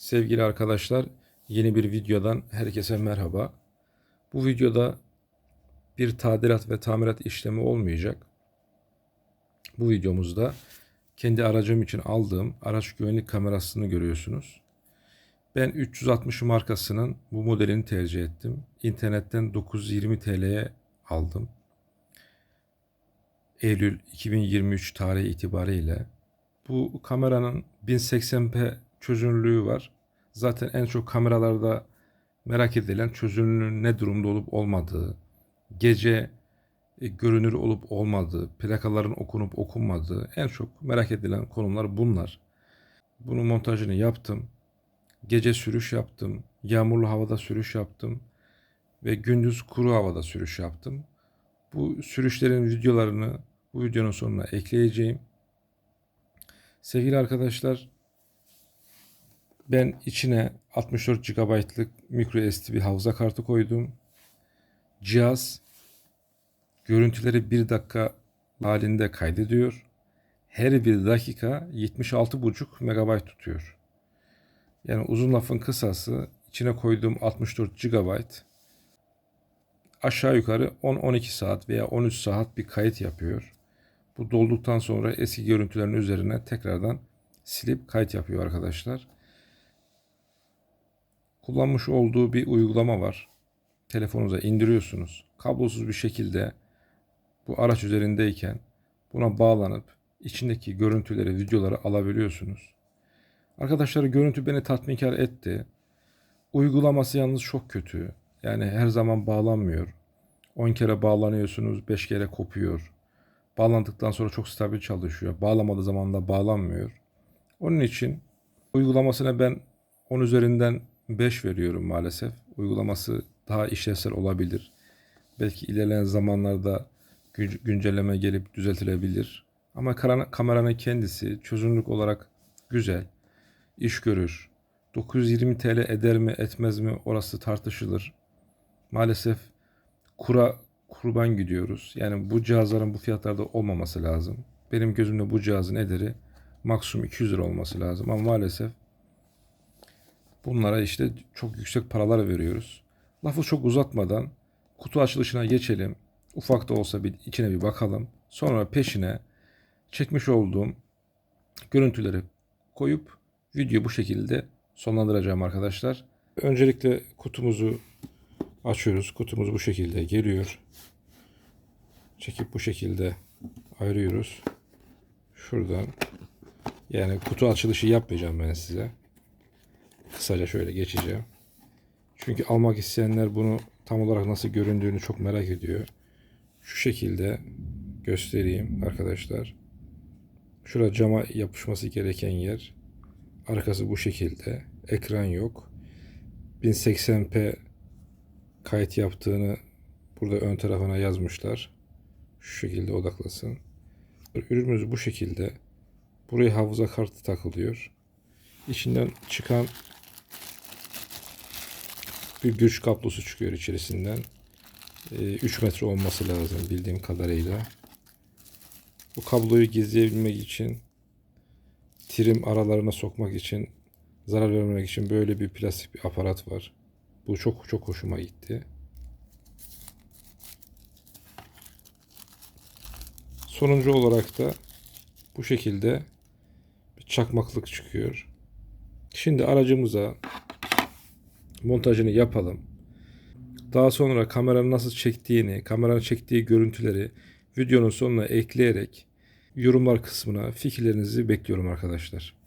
Sevgili arkadaşlar, yeni bir videodan herkese merhaba. Bu videoda bir tadilat ve tamirat işlemi olmayacak. Bu videomuzda kendi aracım için aldığım araç güvenlik kamerasını görüyorsunuz. Ben 360 markasının bu modelini tercih ettim. İnternetten 920 TL'ye aldım. Eylül 2023 tarihi itibariyle bu kameranın 1080p çözünürlüğü var. Zaten en çok kameralarda merak edilen çözünürlüğün ne durumda olup olmadığı, gece e, görünür olup olmadığı, plakaların okunup okunmadığı en çok merak edilen konular bunlar. Bunun montajını yaptım. Gece sürüş yaptım. Yağmurlu havada sürüş yaptım. Ve gündüz kuru havada sürüş yaptım. Bu sürüşlerin videolarını bu videonun sonuna ekleyeceğim. Sevgili arkadaşlar, ben içine 64 GB'lık micro SD bir hafıza kartı koydum. Cihaz görüntüleri 1 dakika halinde kaydediyor. Her bir dakika 76,5 MB tutuyor. Yani uzun lafın kısası içine koyduğum 64 GB aşağı yukarı 10-12 saat veya 13 saat bir kayıt yapıyor. Bu dolduktan sonra eski görüntülerin üzerine tekrardan silip kayıt yapıyor arkadaşlar. Kullanmış olduğu bir uygulama var. Telefonunuza indiriyorsunuz. Kablosuz bir şekilde bu araç üzerindeyken buna bağlanıp içindeki görüntüleri, videoları alabiliyorsunuz. Arkadaşlar görüntü beni tatminkar etti. Uygulaması yalnız çok kötü. Yani her zaman bağlanmıyor. 10 kere bağlanıyorsunuz, 5 kere kopuyor. Bağlandıktan sonra çok stabil çalışıyor. Bağlamadığı zaman da bağlanmıyor. Onun için uygulamasına ben 10 üzerinden 5 veriyorum maalesef. Uygulaması daha işlevsel olabilir. Belki ilerleyen zamanlarda gün- güncelleme gelip düzeltilebilir. Ama kameranın kendisi çözünürlük olarak güzel. iş görür. 920 TL eder mi etmez mi orası tartışılır. Maalesef kura kurban gidiyoruz. Yani bu cihazların bu fiyatlarda olmaması lazım. Benim gözümde bu cihazın ederi maksimum 200 lira olması lazım ama maalesef bunlara işte çok yüksek paralar veriyoruz. Lafı çok uzatmadan kutu açılışına geçelim. Ufak da olsa bir içine bir bakalım. Sonra peşine çekmiş olduğum görüntüleri koyup video bu şekilde sonlandıracağım arkadaşlar. Öncelikle kutumuzu açıyoruz. Kutumuz bu şekilde geliyor. Çekip bu şekilde ayırıyoruz. Şuradan yani kutu açılışı yapmayacağım ben size. Kısaca şöyle geçeceğim. Çünkü almak isteyenler bunu tam olarak nasıl göründüğünü çok merak ediyor. Şu şekilde göstereyim arkadaşlar. Şurada cama yapışması gereken yer. Arkası bu şekilde. Ekran yok. 1080p kayıt yaptığını burada ön tarafına yazmışlar. Şu şekilde odaklasın. Ürünümüz bu şekilde. Buraya hafıza kartı takılıyor. İçinden çıkan bir güç kablosu çıkıyor içerisinden. 3 metre olması lazım bildiğim kadarıyla. Bu kabloyu gizleyebilmek için trim aralarına sokmak için zarar vermemek için böyle bir plastik bir aparat var. Bu çok çok hoşuma gitti. Sonuncu olarak da bu şekilde bir çakmaklık çıkıyor. Şimdi aracımıza montajını yapalım. Daha sonra kameranın nasıl çektiğini, kameranın çektiği görüntüleri videonun sonuna ekleyerek yorumlar kısmına fikirlerinizi bekliyorum arkadaşlar.